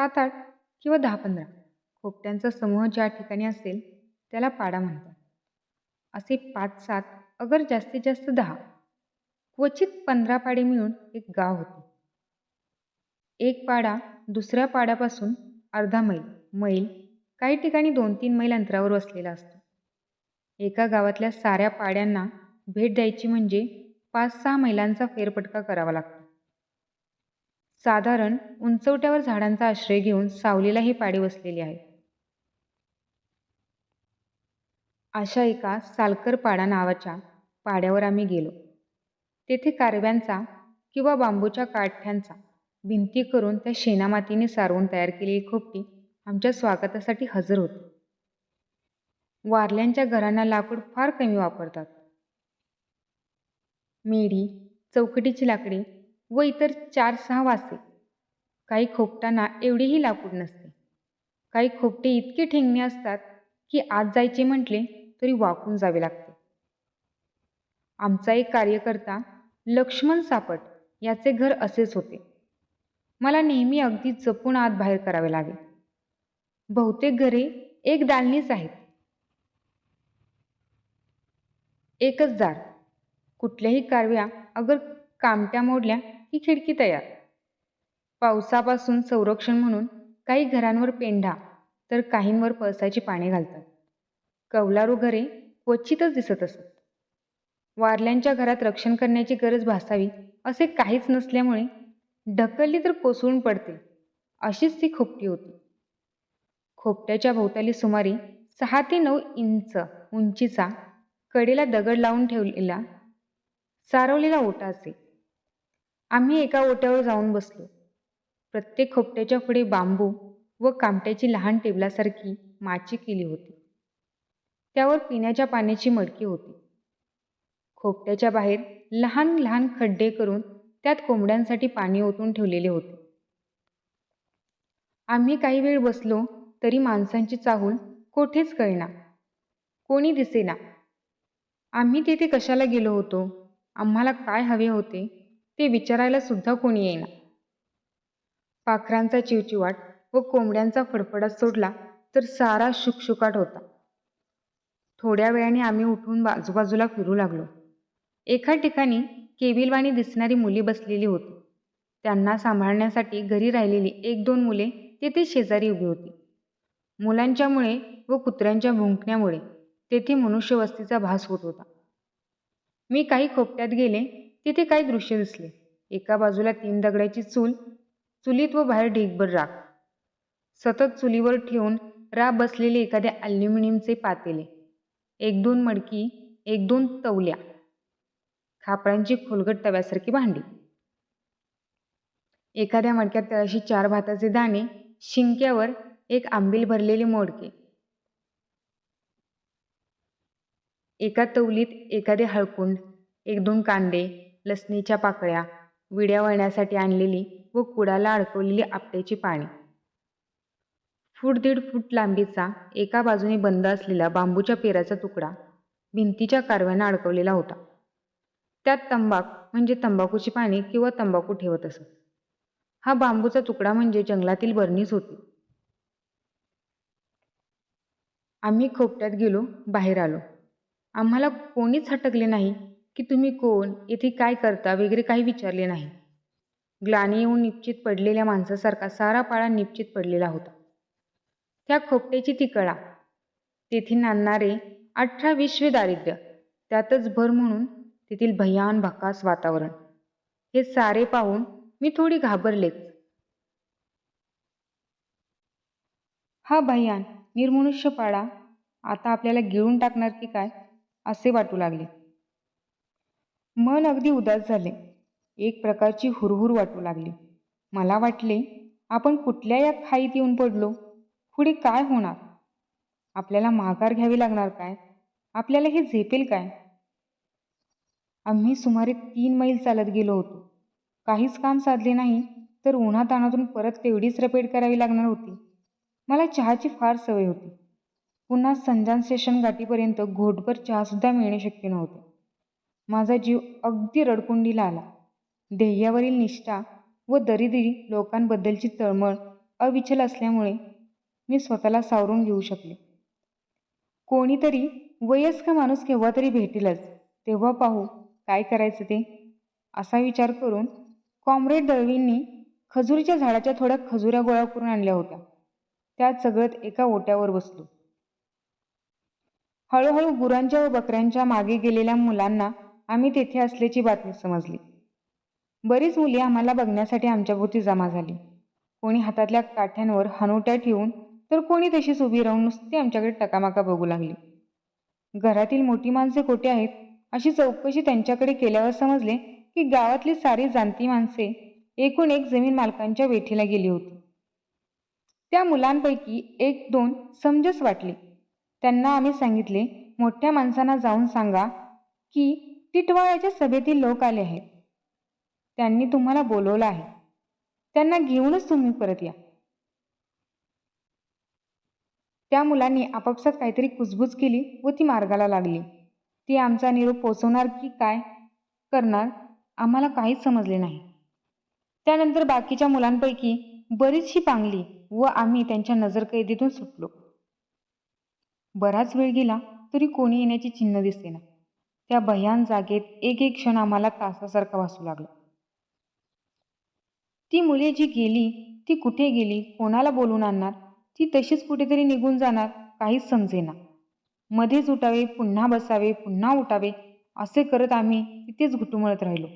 सात आठ किंवा दहा पंधरा. खोपट्यांचा समूह ज्या ठिकाणी असेल त्याला पाडा म्हणतात. असे पाच सात अगर जास्तीत जास्त दहा. क्वचित पंधरा पाडे मिळून एक गाव होते. एक पाडा दुसऱ्या पाड्यापासून अर्धा मैल मैल काही ठिकाणी दोन तीन मैल अंतरावर वसलेला असतो. एका गावातल्या साऱ्या पाड्यांना भेट द्यायची म्हणजे पाच सहा मैलांचा फेरफटका करावा लागतो. साधारण उंचवट्यावर झाडांचा आश्रय घेऊन सावलीला ही पाडे वसलेली आहे. अशा एका सालकर पाडा नावाच्या पाड्यावर आम्ही गेलो. तेथे कारव्यांचा किंवा बांबूच्या काठ्यांचा भिंती करून त्या शेणामातीने सारवून तयार केलेली खोपटी आमच्या स्वागतासाठी हजर होती. वारल्यांच्या घरांना लाकूड फार कमी वापरतात. मेढी चौकटीची लाकडी व इतर चार सहा वासे. काही खोपटांना एवढीही लाकूड नसते. काही खोपटे इतके ठेंगणे असतात की आत जायचे म्हटले तरी वाकून जावे लागते. आमचा एक कार्यकर्ता लक्ष्मण सापट याचे घर असेच होते. मला नेहमी अगदी जपून आत बाहेर करावे लागे. बहुतेक घरे एक दालनीच आहेत. एकच दार. कुठल्याही कारव्या अगर कामट्या मोडल्या ही खिडकी तयार. पावसापासून संरक्षण म्हणून काही घरांवर पेंढा तर काहींवर पळसाची पाने घालतात. कौलारू घरे क्वचितच दिसत असत. वारल्यांच्या घरात रक्षण करण्याची गरज भासावी असे काहीच नसल्यामुळे ढकलली तर कोसळून पडते अशीच ती खोपटी होती. खोपट्याच्या भोवताली सुमारे सहा ते नऊ इंच उंचीचा कडेला दगड लावून ठेवलेला सारवलेला ओटा असे. आम्ही एका ओट्यावर जाऊन बसलो. प्रत्येक खोपट्याच्या पुढे बांबू व कामट्याची लहान टेबलासारखी माची केली होती. त्यावर पिण्याच्या पाण्याची मडकी होती. खोपट्याच्या बाहेर लहान लहान खड्डे करून त्यात कोंबड्यांसाठी पाणी ओतून ठेवलेले होते. आम्ही काही वेळ बसलो तरी माणसांची चाहूल कोठेच कळेना. कोणी दिसेना. आम्ही तिथे कशाला गेलो होतो? आम्हाला काय हवे होते? ते विचारायला सुद्धा कोणी येईना. पाखरांचा चिवचिवाट व कोंबड्यांचा फडफडाट सोडला तर सारा शुकशुकाट होता. थोड्या वेळाने आम्ही उठून आजूबाजूला फिरू लागलो. एका ठिकाणी केबिलवाणी दिसणारी मुली बसलेली होती. त्यांना सांभाळण्यासाठी घरी राहिलेली एक दोन मुले तेथे शेजारी उभी होती. मुलांच्यामुळे व कुत्र्यांच्या भुंकण्यामुळे तेथे मनुष्यवस्तीचा भास होत होता. मी काही खोपट्यात गेले तिथे काही दृश्य दिसले. एका बाजूला तीन दगडाची चूल चुलीत व बाहेर ढीगभर राख. सतत चुलीवर ठेवून राब बसलेले एखाद्या अल्युमिनियमचे पातेले. एक दोन मडकी एक दोन तवल्या. खापरांची खोलगट तव्यासारखी भांडी. एखाद्या मडक्यात तळाशी चार भाताचे दाणे शिंक्यावर एक आंबील भरलेले मोडके. एका तवलीत एखादे हळकुंड एक दोन कांदे लसणीच्या पाकळ्या विड्या वळण्यासाठी आणलेली व कुडाला अडकवलेली आपट्याची पाने फूट दीड फूट लांबीचा एका बाजूने बंद असलेला बांबूच्या पेराचा तुकडा भिंतीच्या कारव्यानं अडकवलेला होता. त्यात तंबाख म्हणजे तंबाखूची पाने किंवा तंबाखू ठेवत असत. हा बांबूचा तुकडा म्हणजे जंगलातील बरणीच होती. आम्ही खोपट्यात गेलो बाहेर आलो. आम्हाला कोणीच हटकले नाही की तुम्ही कोण? येथे काय करता? वगैरे काही विचारले नाही. ग्लानी येऊन निश्चित पडलेल्या माणसासारखा सारा पाळा निश्चित पडलेला होता. त्या खोपट्याची ती कळा. तेथे नांदणारे अठरा विश्व दारिद्र्य त्यातच भर म्हणून तेथील भयान भकास वातावरण. हे सारे पाहून मी थोडी घाबरलेच हा भयान निर्मनुष्य पाळा आता आपल्याला गिळून टाकणार की काय? असे वाटू लागले. मन अगदी उदास झाले. एक प्रकारची हुरहुर वाटू लागली. मला वाटले आपण कुठल्या या खाईत येऊन पडलो. पुढे काय होणार? आपल्याला माघार घ्यावी लागणार काय? आपल्याला हे झेपेल काय? आम्ही सुमारे तीन मैल चालत गेलो होतो. काहीच काम साधले नाही तर उन्हातानातून परत तेवढीच रपेट करावी लागणार होती. मला चहाची फार सवय होती. पुन्हा संजान स्टेशन गाठीपर्यंत घोटभर चहासुद्धा मिळणे शक्य नव्हते. माझा जीव अगदी रडकुंडीला आला. ध्येयावरील निष्ठा व दरिद्री लोकांबद्दलची तळमळ अविचल असल्यामुळे मी स्वतःला सावरून घेऊ शकले. कोणीतरी वयस्क माणूस केव्हा तरी भेटेलच. तेव्हा पाहू काय करायचं ते. असा विचार करून कॉम्रेड दळवींनी खजुरीच्या झाडाच्या थोड्या खजुऱ्या गोळा करून आणल्या होत्या. त्या सगळत एका ओट्यावर बसलो. हळूहळू गुरांच्या व बकऱ्यांच्या मागे गेलेल्या मुलांना आम्ही तेथे असल्याची बातमी समजली. बरीच मुली आम्हाला बघण्यासाठी आमच्याभोवती जमा झाली. कोणी हातातल्या काठ्यांवर हनुट्या ठेवून तर कोणी तशीच उभी राहून नुसती आमच्याकडे टकामाका बघू लागली. घरातील मोठी माणसे कोठे आहेत? अशी चौकशी त्यांच्याकडे केल्यावर समजले की गावातली सारी जाणती माणसे एकूण एक जमीन मालकांच्या वेठीला गेली होती. त्या मुलांपैकी एक दोन समजस वाटले. त्यांना आम्ही सांगितले मोठ्या माणसांना जाऊन सांगा की टिटवाळ्याच्या सभेतील लोक आले आहेत. त्यांनी तुम्हाला बोलवलं आहे. त्यांना घेऊनच तुम्ही परत या. त्या मुलांनी आपापसात काहीतरी कुजबूज केली व ती मार्गाला लागली. ती आमचा निरोप पोचवणार की काय करणार आम्हाला काहीच समजले नाही. त्यानंतर बाकीच्या मुलांपैकी बरीचशी पांगली व आम्ही त्यांच्या नजरकैदीतून सुटलो. बराच वेळ गेला तरी कोणी येण्याची चिन्ह दिसेना. त्या भयान जागेत एक एक क्षण आम्हाला तासासारखा वासू लागला. ती मुले जी गेली ती कुठे गेली कोणाला बोलून आणणार? ती तशीच कुठेतरी निघून जाणार काहीच समजेना. मध्येच उठावे पुन्हा बसावे पुन्हा उठावे असे करत आम्ही तिथेच घुटुमळत राहिलो.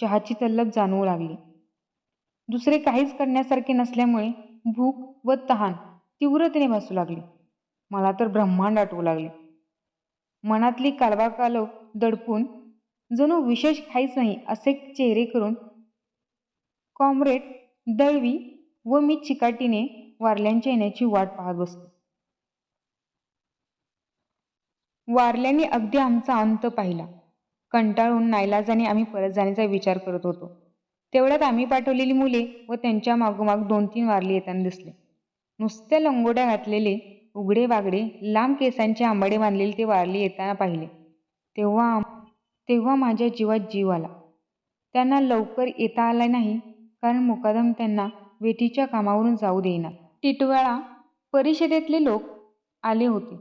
चहाची तल्लक जाणवू लागली. दुसरे काहीच करण्यासारखे नसल्यामुळे भूक व तहान तीव्रतेने भासू लागली. मला तर ब्रह्मांड आठवू लागले. मनातली कालवा कालव दडपून जणू विशेष काहीच नाही असे चेहरे करून कॉम्रेड दळवी व मी चिकाटीने वारल्यांच्या येण्याची वाट पाहत बसतो वारल्यांनी अगदी आमचा अंत पाहिला. कंटाळून नाईलाजाने आम्ही परत जाण्याचा विचार करत होतो. तेवढ्यात आम्ही पाठवलेली मुले व त्यांच्या मागोमाग दोन तीन वारली येताना दिसले. नुसत्या लंगोड्या घातलेले उघडे वागडे लांब केसांचे आंबाडे बांधलेले ते वारली येताना पाहिले. तेव्हा तेव्हा माझ्या जीवात जीव आला. त्यांना लवकर येता आला नाही कारण मुकादम त्यांना वेठीच्या कामावरून जाऊ देईना. टिटवाळा परिषदेतले लोक आले होते.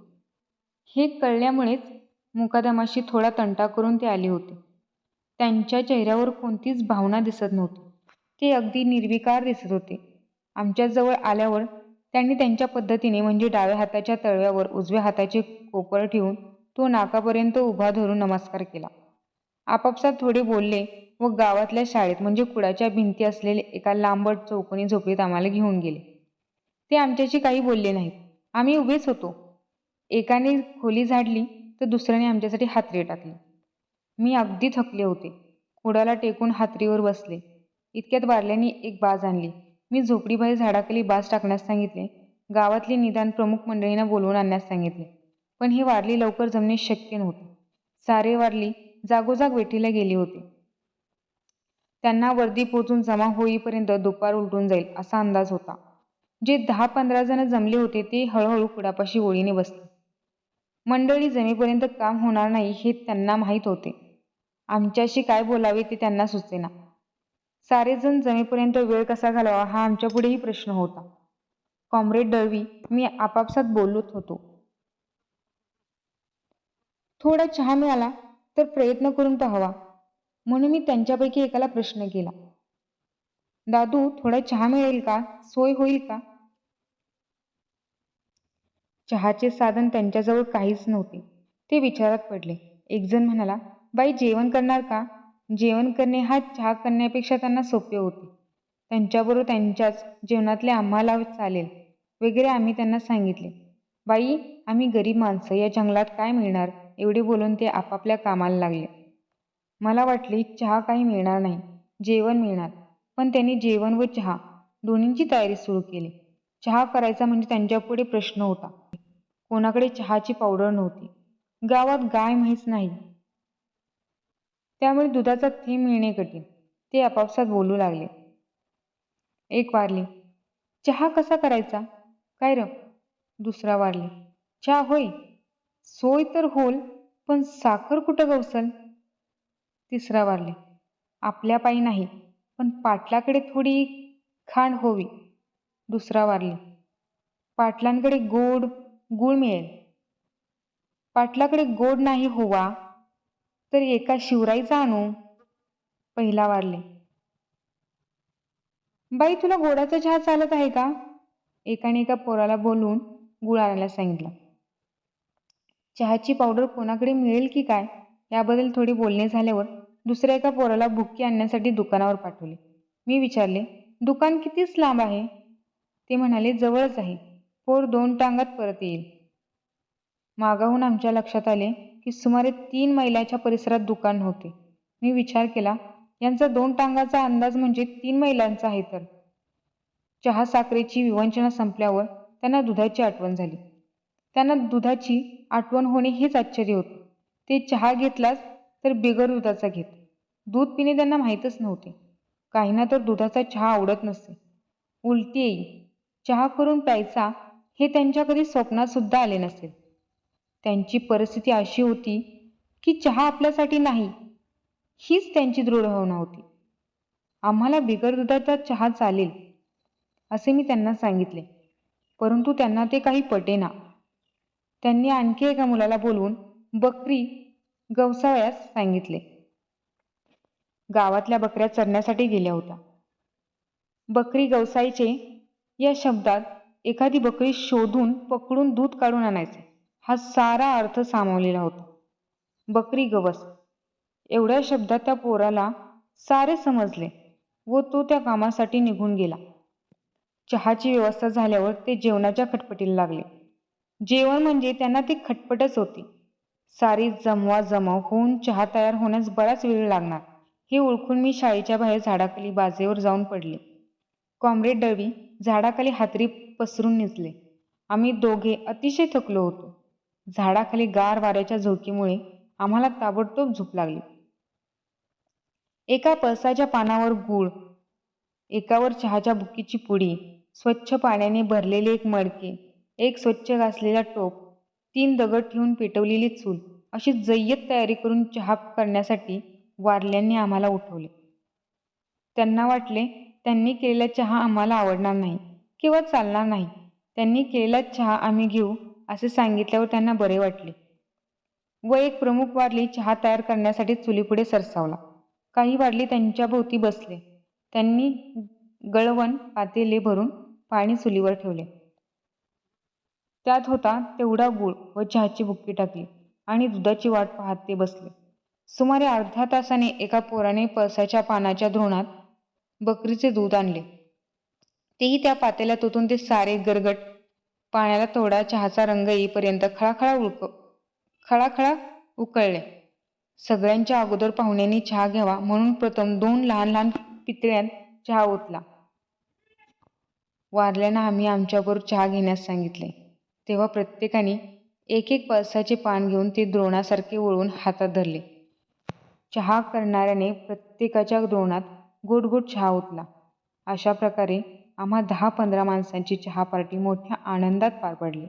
हे कळल्यामुळेच मुकादमाशी थोडा तंटा करून ते आले होते. त्यांच्या चेहऱ्यावर कोणतीच भावना दिसत नव्हती. ते अगदी निर्विकार दिसत होते. आमच्याजवळ आल्यावर त्यांनी त्यांच्या पद्धतीने म्हणजे डाव्या हाताच्या तळव्यावर उजव्या हाताचे कोपर ठेवून तो नाकापर्यंत उभा धरून नमस्कार केला. आपापसात थोडे बोलले व गावातल्या शाळेत म्हणजे कुडाच्या भिंती असलेले एका लांबट चौकोनी झोपडीत आम्हाला घेऊन गेले. ते आमच्याशी काही बोलले नाहीत. आम्ही उभेच होतो. एकाने खोली झाडली तर दुसऱ्याने आमच्यासाठी हातरी टाकली. मी अगदी थकले होते. कुडाला टेकून हातरीवर बसले. इतक्यात बारल्याने एक बाज आणली. मी झोपडीबाहेर झाडाखाली बास टाकण्यास सांगितले. गावातली निदान प्रमुख मंडळींना बोलवून आणण्यास सांगितले. पण ही वारली लवकर जमणे शक्य नव्हते. सारे वारली जागोजाग वेठीला गेली होती. त्यांना वर्दी पोचून जमा होईपर्यंत दुपार उलटून जाईल असा अंदाज होता. जे दहा पंधरा जण जमले होते ते हळूहळू कुडापाशी ओळीने बसले. मंडळी जमेपर्यंत काम होणार नाही हे त्यांना माहीत होते. आमच्याशी काय बोलावे ते त्यांना सुचेना. सारेजण जमेपर्यंत वेळ कसा घालावा हा आमच्या पुढेही प्रश्न होता. कॉम्रेड दळवी मी आपापसात बोलत होतो. थोडा चहा मिळाला तर प्रयत्न करून पाहावा. म्हणून मी त्यांच्यापैकी एकाला प्रश्न केला. दादू थोडा चहा मिळेल का? सोय होईल का? चहाचे साधन त्यांच्याजवळ काहीच नव्हते. ते विचारात पडले. एकजण म्हणाला बाई जेवण करणार का? जेवण करणे हा चहा करण्यापेक्षा त्यांना सोपे होते. त्यांच्याबरोबर त्यांच्याच जेवणातले आम्हाला चालेल वगैरे आम्ही त्यांना सांगितले. बाई आम्ही गरीब माणसं या जंगलात काय मिळणार? एवढे बोलून ते आपापल्या कामाला लागले. मला वाटले चहा काही मिळणार नाही जेवण मिळणार. पण त्यांनी जेवण व चहा दोन्हींची तयारी सुरू केली. चहा करायचा म्हणजे त्यांच्यापुढे प्रश्न होता. कोणाकडे चहाची पावडर नव्हती. गावात गाय म्हैस नाही. त्यामुळे दुधाचा थेंब मिळणे कठीण. ते आपापसात बोलू लागले. एक वारली. चहा कसा करायचा? काय र? दुसरा वारली. चहा होय? सोय तर होल पण साखर कुठं गवसल? तिसरा वारली. आपल्या पायी नाही पण पाटलाकडे थोडी खांड होवी. दुसरा वारली. पाटलांकडे गोड गुळ मिळेल. पाटलाकडे गोड नाही होवा तर एका शिवराईचा आणू पहिला वारले. बाई तुला गोडाचा चहा चालत आहे का? एकाने एका पोराला बोलून गुळ आणायला सांगितलं. चहाची पावडर कोणाकडे मिळेल की काय? याबद्दल थोडी बोलणे झाल्यावर दुसऱ्या एका पोराला भुक्की आणण्यासाठी दुकानावर पाठवले. मी विचारले दुकान कितीच लांब आहे? ते म्हणाले जवळच आहे. पोर दोन टांगात परत येईल. मागाहून आमच्या लक्षात आले की सुमारे तीन मैलाच्या परिसरात दुकान होते. मी विचार केला यांचा दोन टांगाचा अंदाज म्हणजे तीन मैलांचा आहे तर. चहा साखरेची विवंचना संपल्यावर त्यांना दुधाची आठवण झाली. त्यांना दुधाची आठवण होणे हेच आश्चर्य होते. ते चहा घेतलाच तर बिगर दुधाचा घेत. दूध पिणे त्यांना माहीतच नव्हते. काहींना तर दुधाचा चहा आवडत नसे. उलटी येई चहा करून प्यायचा हे त्यांच्या कधी स्वप्नात सुद्धा आले नसेल. त्यांची परिस्थिती अशी होती की चहा आपल्यासाठी नाही हीच त्यांची दृढ भावना होती. आम्हाला बिगर दुधाचा चहा चालेल असे मी त्यांना सांगितले. परंतु त्यांना ते काही पटेना. त्यांनी आणखी एका मुलाला बोलवून बकरी गवसावयास सांगितले. गावातल्या बकऱ्या चरण्यासाठी गेल्या होत्या. बकरी गवसायचे या शब्दात एखादी बकरी शोधून पकडून दूध काढून आणायचे. हा सारा अर्थ सामावलेला होता. बकरी गवस. एवढ्या शब्दात त्या पोराला सारे समजले व तो त्या कामासाठी निघून गेला. चहाची व्यवस्था झाल्यावर ते जेवणाच्या खटपटीला लागले. जेवण म्हणजे त्यांना ती खटपटच होती. सारी जमवा जमव होऊन चहा तयार होण्यास बराच वेळ लागणार हे ओळखून मी शाळेच्या बाहेर झाडाखाली बाजेवर जाऊन पडले. कॉम्रेड डवी झाडाखाली हातरी पसरून निजले. आम्ही दोघे अतिशय थकलो होतो. झाडाखाली गार वाऱ्याच्या झोकीमुळे आम्हाला ताबडतोब झोप लागली. एका पळसाच्या पानावर गूळ एकावर चहाच्या बुकीची पुडी स्वच्छ पाण्याने भरलेले एक मडके एक स्वच्छ घासलेला टोप तीन दगड ठेवून पेटवलेली चूल अशी जय्यत तयारी करून चहा करण्यासाठी वारल्यांनी आम्हाला उठवले. त्यांना वाटले त्यांनी केलेला चहा आम्हाला आवडणार नाही किंवा चालणार नाही. त्यांनी केलेला चहा आम्ही घेऊ असे सांगितल्यावर त्यांना बरे वाटले. व एक प्रमुख वारली चहा तयार करण्यासाठी चुलीपुढे सरसावला. काही वारली त्यांच्या भोवती बसले. त्यांनी गळवण पातेले भरून पाणी चुलीवर ठेवले. त्यात होता तेवढा गुळ व चहाची बुक्की टाकली आणि दुधाची वाट पाहत ते बसले. सुमारे अर्धा तासाने एका पोराने पळसाच्या पानाच्या द्रोणात बकरीचे दूध आणले. तेही त्या पातेल्यात ओतून ते सारे गरगट पाण्याला थोडा चहाचा रंग येईपर्यंत खळाखळा उळक खळाखळा उकळले. सगळ्यांच्या अगोदर पाहुण्यांनी चहा घ्यावा म्हणून प्रथम दोन लहान लहान पितळ्यात चहा ओतला. वारल्यानं आम्ही आमच्याबरोबर चहा घेण्यास सांगितले. तेव्हा प्रत्येकाने एक एक पळसाचे पान घेऊन ते द्रोणासारखे ओळून हातात धरले. चहा करणाऱ्याने प्रत्येकाच्या द्रोणात गोड गोड चहा ओतला. अशा प्रकारे आम्हा दहा पंधरा माणसांची चहा पार्टी मोठ्या आनंदात पार पडली.